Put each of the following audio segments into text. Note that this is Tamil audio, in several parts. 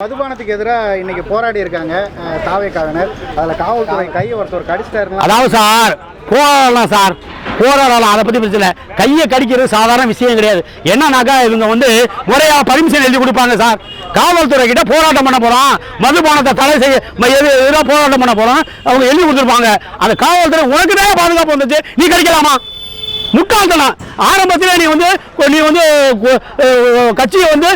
மதுபானத்துக்கு எதிராக இன்னைக்கு போராடி இருக்காங்க அஹ், தாவேக்காவினர். அதில் காவல்துறை கையை ஒருத்தர் கடிச்சிட்டாருன்னா அதாவது சார் போராடலாம் சார். போராடலாம் அதை பற்றி பிரச்சனை இல்லை. கையை கடிக்கிறது சாதாரண விஷயம் கிடையாது. என்னன்னாக்கா இவங்க வந்து முறையாக பர்மிஷன் எழுதி கொடுப்பாங்க சார். காவல்துறை கிட்ட போராட்டம் பண்ண போகிறோம் மதுபானத்தை தடை செய்ய ம- எது எதிராக போராட்டம் பண்ண போகிறோம் அவங்க எழுதி கொடுத்துருப்பாங்க. அந்த காவல்துறை உனக்கு தான் பாதுகாப்பு வந்துச்சு. நீ கடிக்கலாமா? முட்டாள்தனம் ஆரம்பத்திலே நீ வந்து நீ வந்து கட்சியை வந்து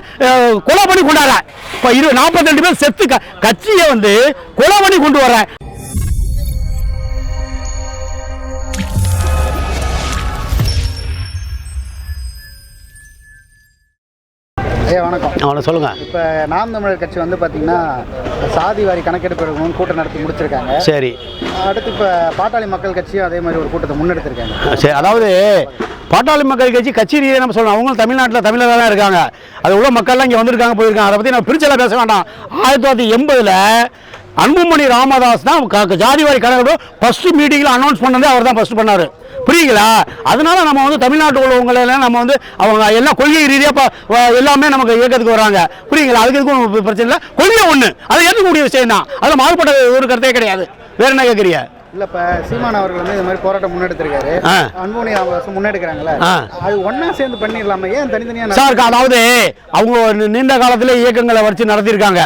கொலை பண்ணி கொண்டாட இப்போ இரு நாற்பத்தி ரெண்டு பேர் செத்து க- கட்சியை வந்து கொலை பண்ணி கொண்டு வர ஐயா வணக்கம். அவனை சொல்லுங்க. இப்போ நாம் தமிழர் கட்சி வந்து பார்த்தீங்கன்னா சாதி வாரி கணக்கெடுப்பு எடுக்கணும்னு கூட்டம் நடத்தி முடிச்சிருக்காங்க. சரி. அடுத்து இப்போ பாட்டாளி மக்கள் கட்சியும் அதே மாதிரி ஒரு கூட்டத்தை முன்னெடுத்திருக்காங்க. சரி அதாவது பாட்டாளி மக்கள் கட்சி கட்சி ரீதியாக நம்ம சொல்லணும். அவங்களும் தமிழ்நாட்டில் தமிழராக தான் இருக்காங்க. அது உள்ள மக்கள்லாம் இங்கே வந்திருக்காங்க போயிருக்காங்க. அதை பற்றி நம்ம பிரிச்செல்லாம் பேச வேண்டாம். ஆயிரத்தி தொள்ளாயிரத்தி எண்பதில் அன்புமணி ராமதாஸ் தான் ஜாதிவாரி கணக்கு ஃபஸ்ட்டு மீட்டிங்கில் அனௌன்ஸ் பண்ணதே அவர் தான் ஃபஸ்ட்டு பண்ணார். புரியுங்களா அதனால நம்ம வந்து தமிழ்நாட்டு உள்ளவங்களை எல்லாம் நம்ம வந்து அவங்க எல்லாம் கொள்கை ரீதியாக எல்லாமே நமக்கு இயக்கத்துக்கு வராங்க. புரியுங்களா அதுக்கு எதுக்கும் பிரச்சனை இல்லை. கொள்கை ஒன்று அதை ஏற்றுக்கக்கூடிய விஷயம் தான் அதில் மாறுபட்ட ஒரு கருத்தே கிடையாது. வேற என்ன கேட்குறீங்க இல்லை இப்போ சீமான் அவர்கள் வந்து இந்த மாதிரி போராட்டம் முன்னெடுத்திருக்காரு. அன்புமணி முன்னெடுக்கிறாங்களே. அது ஒன்றா சேர்ந்து பண்ணிடலாமா? ஏன் தனித்தனியாக சார் அதாவது அவங்க நீண்ட காலத்தில் இயக்கங்களை வச்சு நடத்தியிருக்காங்க.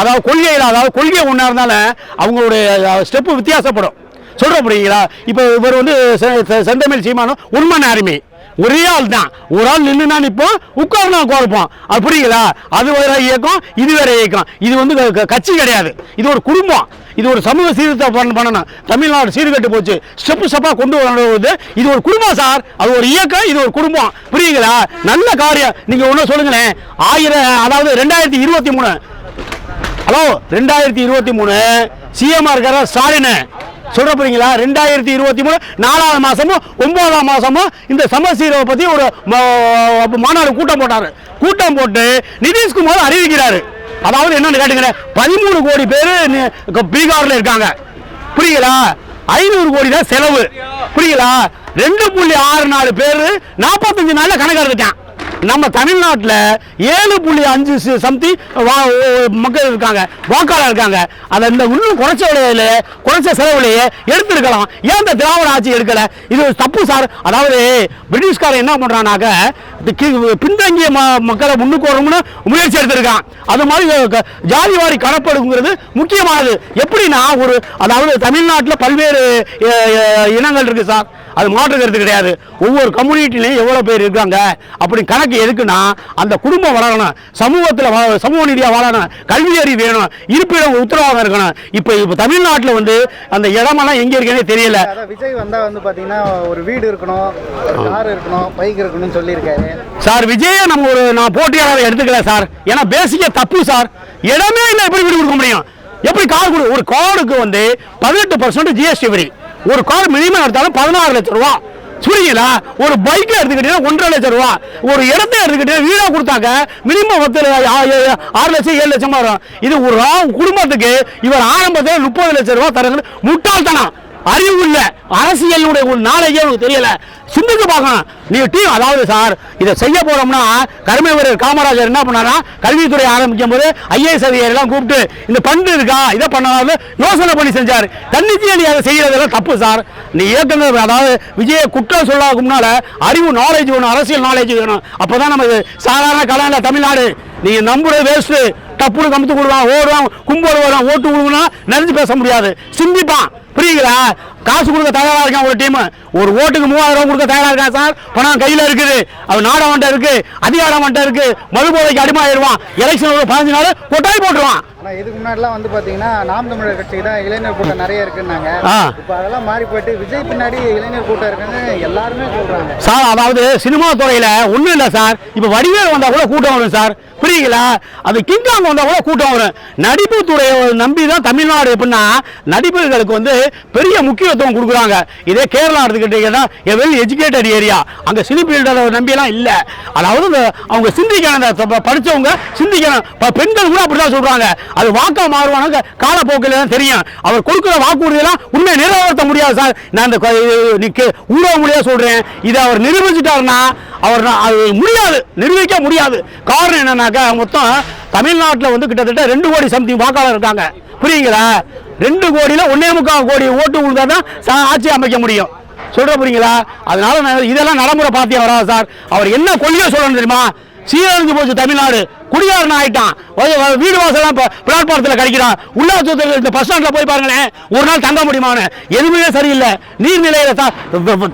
அதாவது கொள்கையில் அதாவது கொள்கை ஒன்றா இருந்தாலும் அவங்களுடைய ஸ்டெப்பு வித்தியாசப்படும். சொல்கிற புரியுங்களா இப்போ இவர் வந்து செ- செ- செந்தமிழ் சீமானும் உண்மை அருமை ஒரே ஆள் தான். ஒரு ஆள் நின்றுனா நிற்போம் உட்கார்னா குறைப்போம் அது புரியுங்களா அது வேற இயக்கம் இது வேற இயக்கம். இது வந்து க- கட்சி கிடையாது. இது ஒரு குடும்பம். இது ஒரு சமூக சீர்திருத்தம் பண்ணணும். தமிழ்நாடு சீர்கட்டு போச்சு. ஸ்டெப்பு ஸ்டெப்பாக கொண்டு வரது இது ஒரு குடும்பம் சார். அது ஒரு இயக்கம் இது ஒரு குடும்பம். புரியுங்களா நல்ல காரியம். நீங்கள் ஒன்று சொல்லுங்களேன். ஆயிரம் அதாவது ரெண்டாயிரத்தி இருபத்தி மூணு. ஹலோ ரெண்டாயிரத்தி இருபத்தி மூணு. சிஎம்ஆர் இருக்கிற ஸ்டாலின். சொல்ற போறீங்களா ரெண்டாயிரத்தி இருபத்தி மூணு நாலாவது மாசமும் ஒன்பதாம் மாசமும் இந்த சமசீரவை பத்தி ஒரு மாநாடு கூட்டம் போட்டாரு. கூட்டம் போட்டு நிதிஷ்குமார் அறிவிக்கிறாரு. அதாவது என்னன்னு கேட்டுங்க பதிமூணு கோடி பேர் பீகார்ல இருக்காங்க. புரியுங்களா ஐநூறு கோடி தான் செலவு. புரியுங்களா ரெண்டு புள்ளி ஆறு நாலு பேர் நாற்பத்தஞ்சு நாளில் கணக்கு எடுத்துட்டான். நம்ம தமிழ்நாட்டில் ஏழு புள்ளி அஞ்சு சம்திங் மக்கள் இருக்காங்க வாக்காளர் இருக்காங்க. அதை இந்த இன்னும் குறைச்ச விலையில குறைச்ச செலவுலையே எடுத்திருக்கலாம். ஏன் இந்த திராவிட ஆட்சி எடுக்கலை? இது தப்பு சார். அதாவது பிரிட்டிஷ்காரன் என்ன பண்ணுறானாக்க பின்தங்கிய ம- மக்களை முன்னுக்கு வரணும்னு முயற்சி எடுத்திருக்கான். அது மாதிரி ஜாதி வாரி கணப்பெடுங்கிறது முக்கியமானது. எப்படின்னா ஒரு அதாவது தமிழ்நாட்டில் பல்வேறு இனங்கள் இருக்குது சார். அது மாற்றுக்கிறது கிடையாது. ஒவ்வொரு கம்யூனிட்டிலையும் எவ்வளோ பேர் இருக்காங்க? அப்படி கணக்கு எதுக்குன்னா அந்த குடும்பம் வளரணும் சமூகத்தில் சமூக நீதியாக வாழணும் கல்வி அறிவு வேணும் இருப்பிடம் உத்தரவாதம் இருக்கணும். இப்போ இப்போ தமிழ்நாட்டில் வந்து அந்த இடமெல்லாம் எங்கே இருக்குன்னே தெரியல. விஜய் வந்தால் வந்து பார்த்தீங்கன்னா ஒரு வீடு இருக்கணும் கார் இருக்கணும் பைக் இருக்கணும்னு சொல்லியிருக்காரு. சார் விஜயை நம்ம ஒரு நான் போட்டியாளரை எடுத்துக்கல சார். ஏன்னா பேசிக்க தப்பு சார். இடமே இல்லை எப்படி வீடு கொடுக்க முடியும்? எப்படி கார் கொடு ஒரு காருக்கு வந்து பதினெட்டு பர்சன்ட் ஜிஎஸ்டி வரி. ஒரு கார் மினிமம் எடுத்தாலும் பதினாறு லட்சம் ரூபா. புரியுங்களா ஒரு பைக்கை எடுத்துக்கிட்டீங்கன்னா ஒன்றரை லட்சம் ரூபா. ஒரு இடத்த எடுத்துக்கிட்டீங்கன்னா வீடாக கொடுத்தாக்க மினிமம் பத்து ஆ- ஏ- ஆறு லட்சம் ஏழு லட்சமாக வரும். இது ஒரு குடும்பத்துக்கு இவர் ஆரம்பத்தில் முப்பது லட்சம் ரூபா தரங்கன்னு முட்டாள்தனம். அறிவு இல்லை அரசியலுடைய ஒரு நாளைக்கே உனக்கு தெரியல. சிந்திக்க பார்க்கணும் நீ டீம் அதாவது சார் இதை செய்ய போறோம்னா கருமை வீரர் காமராஜர் என்ன பண்ணாரா கல்வித்துறை ஆரம்பிக்கும் போது ஐஏஎஸ் அதிகாரிலாம் கூப்பிட்டு இந்த பண்டு இருக்கா? இதை பண்ணாலும் யோசனை பண்ணி செஞ்சார். தன்னிச்சையா நீ அதை செய்யறதெல்லாம் தப்பு சார் நீ ஏற்கனவே அதாவது விஜய குற்றம் சொல்லாதுக்கு முன்னால அறிவு நாலேஜ் வேணும் அரசியல் நாலேஜ் வேணும். அப்பதான் நம்ம சாதாரண கலாண்ட தமிழ்நாடு நீங்கள் நம்புறது வேஸ்ட்டு டப்புனு கமுத்து கொடுவான் ஓடுவான் கும்போடு ஓடுவான் ஓட்டு விடுவா நினைச்சு பேச முடியாது. சிந்திப்பான் புரியுங்களா காசு கொடுக்க தயாராக இருக்கான் ஒரு டீம் ஒரு ஓட்டுக்கு மூவாயிரம் ரூபா கொடுக்க தயாராக இருக்கான் சார். பணம் கையில் இருக்குது. அவன் நாடவன்ட்ட இருக்கு. அதிகாரம்ட்ட இருக்கு. மறுபோதைக்கு அடிமாயிடுவான் எலெக்ஷன் ஒரு பதினஞ்சு நாள் கொட்டாய் போட்டுருவான். ஆனால் இதுக்கு முன்னாடிலாம் வந்து பார்த்தீங்கன்னா நாம் தமிழர் கட்சிக்கு தான் இளைஞர் கூட்டம் நிறைய இருக்குன்னாங்க. இப்போ அதெல்லாம் மாறி போயிட்டு விஜய் பின்னாடி இளைஞர் கூட்டம் இருக்குன்னு எல்லாருமே சொல்றாங்க. சார் அதாவது சினிமா துறையில ஒண்ணும் இல்ல சார். இப்ப வடிவேல் வந்தா கூட கூட்டம் வரும் சார். புரியுங்களா அது கிங்காங் வந்தா கூட கூட்டம் வரும். நடிப்பு துறையை நம்பி தான் தமிழ்நாடு எப்படின்னா நடிப்புகளுக்கு வந்து பெரிய முக்கியத்துவம் கொடுக்குறாங்க. இதே கேரளா எடுத்துக்கிட்டீங்கன்னா வெல் எஜுகேட்டட் ஏரியா அங்க சினி ஃபீல்டை நம்பியெல்லாம் இல்ல. அதாவது அவங்க சிந்திக்கணும் படிச்சவங்க சிந்திக்கணும். பெண்கள் கூட அப்படிதான் சொல்றாங்க. அது வாக்கா மாறுவாங்க காலப்போக்கில் தான் தெரியும். அவர் கொடுக்குற வாக்குறுதியெல்லாம் உண்மையை நிறைவேற்ற முடியாது சார். நான் இந்த கொ- நிக்க சொல்கிறேன் முடியாது இதை அவர் நிரூபிச்சிட்டாருன்னா அவர் நான் அது முடியாது. நிரூபிக்க முடியாது. காரணம் என்னன்னாக்கா மொத்தம் தமிழ்நாட்டில் வந்து கிட்டத்தட்ட ரெண்டு கோடி சம்திங் வாக்காளர் இருக்காங்க. புரியுங்களா? ரெண்டு கோடியில் ஒன்றே முக்கால் கோடி ஓட்டு விழுந்தா தான் ஆட்சி அமைக்க முடியும். சொல்கிற புரியுங்களா? அதனால நான் இதெல்லாம் நடைமுறை பார்த்தே வராது சார். அவர் என்ன கொள்கையை சொல்லணும் தெரியுமா? சீரழிஞ்சு போச்சு தமிழ்நாடு. குடியாரன் ஆயிட்டான். வீடு வாசலாம் பிளாட்பாரத்தில் கிடைக்கிறான் உள்ளாட்சி இந்த பஸ் ஸ்டாண்டில் போய் பாருங்களேன். ஒரு நாள் தங்க முடியுமான்னு எதுவுமே சரியில்லை. நீர்நிலையில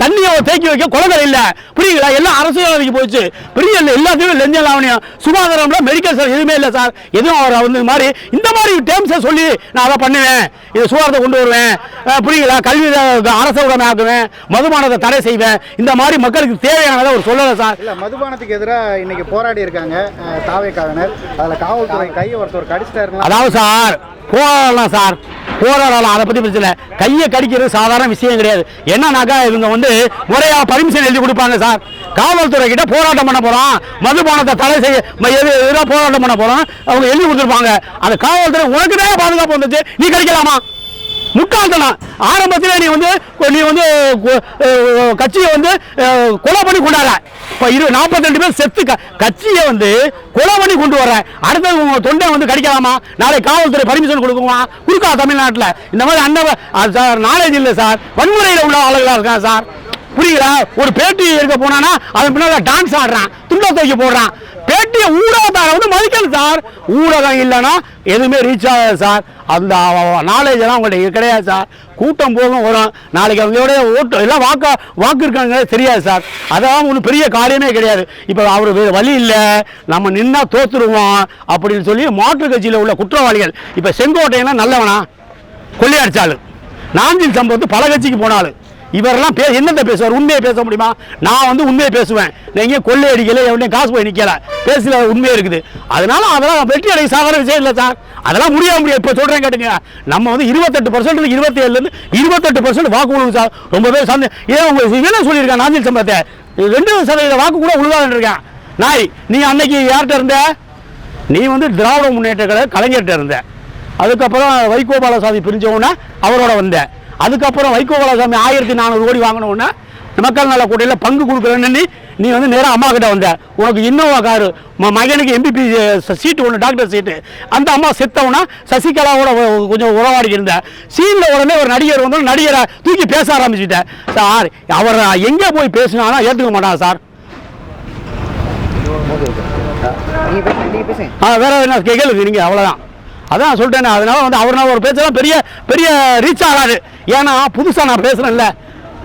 தண்ணியை தேக்கி வைக்க குளங்கள் இல்லை. புரியுங்களா எல்லாம் அரசு வேலைக்கு போச்சு பெரிய இல்லை எல்லாத்தையுமே லெஞ்சல் லாவணியம் சுகாதாரம்ல மெடிக்கல் சார் எதுவுமே இல்லை சார். எதுவும் அவர் வந்து இந்த மாதிரி இந்த மாதிரி டேர்ம்ஸை சொல்லி நான் அதை பண்ணுவேன். இது சுகாதாரத்தை கொண்டு வருவேன். புரியுங்களா கல்வி அரசு உடனே ஆக்குவேன் மதுபானத்தை தடை செய்வேன். இந்த மாதிரி மக்களுக்கு தேவையானதை அவர் சொல்லலை சார். மதுபானத்துக்கு எதிராக இன்னைக்கு போராடி இருக்காங்க அஹ், தாவேக்காவினர் அதில் காவல்துறை கையை ஒருத்தர் கடிச்சிட்டாருங்களா அதாவது சார் போராடலாம் சார். போராடலாம் அதை பற்றி பிரச்சனை இல்லை. கையை கடிக்கிறது சாதாரண விஷயம் கிடையாது. என்னன்னாக்கா இவங்க வந்து முறையாக பர்மிஷன் எழுதி கொடுப்பாங்க சார். காவல்துறை கிட்ட போராட்டம் பண்ண போகிறோம் மதுபானத்தை தடை செய்ய ம- எது எதிராக போராட்டம் பண்ண போகிறோம் அவங்க எழுதி கொடுத்துருப்பாங்க. அந்த காவல்துறை உனக்கு தான் பாதுகாப்பு வந்துச்சு. நீ கடிக்கலாமா? முட்டாள்தனம். ஆரம்பத்தில் நீ வந்து நீ வந்து கட்சியை வந்து கொலை பண்ணி கொண்டாட இப்போ இரு நாற்பத்தி பேர் செத்து க- கட்சியை வந்து கொலை பண்ணி கொண்டு வர அடுத்தது உங்க தொண்டை வந்து கிடைக்காதாமா நாளை காவல்துறை பர்மிஷன் கொடுக்குமா? கொடுக்கா தமிழ்நாட்டில். இந்த மாதிரி அண்ணன் சார் நாலேஜ் இல்லை சார். வன்முறையில் உள்ள ஆளுகளாக இருக்கான் சார். புரியுதா? ஒரு பேட்டி எடுக்க போனானா அதன் பின்னால டான்ஸ் ஆடுறான் துண்டை தூக்கி போடுறான். பேட்டியை ஊடகத்தார வந்து மதிக்கணும் சார் ஊடகம் இல்லைன்னா எதுவுமே ரீச் ஆகாது சார் அந்த நாலேஜ் எல்லாம் உங்கள்கிட்ட கிடையாது சார் கூட்டம் போகும் வரும். நாளைக்கு அவங்களோட ஓட்டு எல்லாம் வாக்கா வாக்கு இருக்காங்க தெரியாது சார் அதான் ஒன்றும் பெரிய காரியமே கிடையாது. இப்போ அவர் வேறு வழி இல்லை. நம்ம நின்னா தோத்துருவோம் அப்படின்னு சொல்லி மாற்றுக் கட்சியில் உள்ள குற்றவாளிகள் இப்போ செங்கோட்டையெல்லாம் நல்லவனா? கொள்ளையடிச்சாலு நாஞ்சில் சம்பவத்து பல கட்சிக்கு போனாலும் இவரெல்லாம் பே என்னத்தை பேசுவார்? உண்மையை பேச முடியுமா? நான் வந்து உண்மையை பேசுவேன். நீங்கள் கொள்ளை அடிக்கல எவ்வளோ காசு போய் நிற்கல பேசல உண்மையாக இருக்குது. அதனால அதெல்லாம் வெற்றி அடை சாதாரண விஷயம் இல்லை சார். அதெல்லாம் முடிய முடியாது. இப்போ சொல்கிறேன் கேட்டுங்க. நம்ம வந்து இருபத்தெட்டு பர்சன்ட் இருபத்தி ஏழுலேருந்து இருபத்தெட்டு பர்சன்ட் வாக்கு விழுவு சார். ரொம்ப பேர் சந்தே ஏன் உங்களுக்கு என்ன சொல்லியிருக்கேன் நாஞ்சில் சம்பத்தை ரெண்டு சதவீத வாக்கு கூட விழுவாதுன்னு இருக்கேன் நாய் நீ அன்னைக்கு யார்கிட்ட இருந்த? நீ வந்து திராவிட முன்னேற்ற கலைஞர்கிட்ட இருந்த. அதுக்கப்புறம் வைகோபாலசாமி பிரிஞ்ச உடனே அவரோட வந்தேன் அதுக்கப்புறம் வைகோ பாலசாமி ஆயிரத்தி நானூறு கோடி வாங்கின உடனே மக்கள் நல கூட்டையில் பங்கு கொடுக்குறேன்னு நீ வந்து நேராக அம்மா கிட்ட வந்த. உனக்கு இன்னோவா காரு. மகனுக்கு எம்பிபி சீட்டு ஒன்று டாக்டர் சீட்டு. அந்த அம்மா செத்தவனா சசிகலாவோட கொஞ்சம் உறவாடி இருந்த. சீனில் உடனே ஒரு நடிகர் வந்து நடிகரை தூக்கி பேச ஆரம்பிச்சுட்டேன். சார் அவர் எங்கே போய் பேசினாலும் ஏற்றுக்க மாட்டாங்க சார். ஆ வேற என்ன கேளுங்க நீங்கள் அவ்வளோதான் அதான் சொல்லிட்டேனே அதனால வந்து அவர் நான் ஒரு பேச்செல்லாம் பெரிய பெரிய ரீச் ஆகாது. ஏன்னா புதுசாக நான் பேசுகிறேன்ல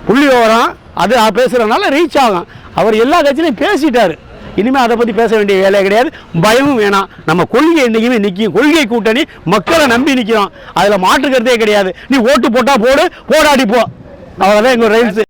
புள்ளி விவரம் அது நான் பேசுகிறனால ரீச் ஆகும். அவர் எல்லா கட்சியிலையும் பேசிட்டார். இனிமேல் அதை பற்றி பேச வேண்டிய வேலை கிடையாது. பயமும் வேணாம். நம்ம கொள்கை என்றைக்குமே நிற்கும் கொள்கை கூட்டணி மக்களை நம்பி நிற்கிறோம் அதில் மாற்றுக்கிறதே கிடையாது. நீ ஓட்டு போட்டால் போடு போராடி போ. அவ்வளோதான் எங்கள் ரயில்ஸு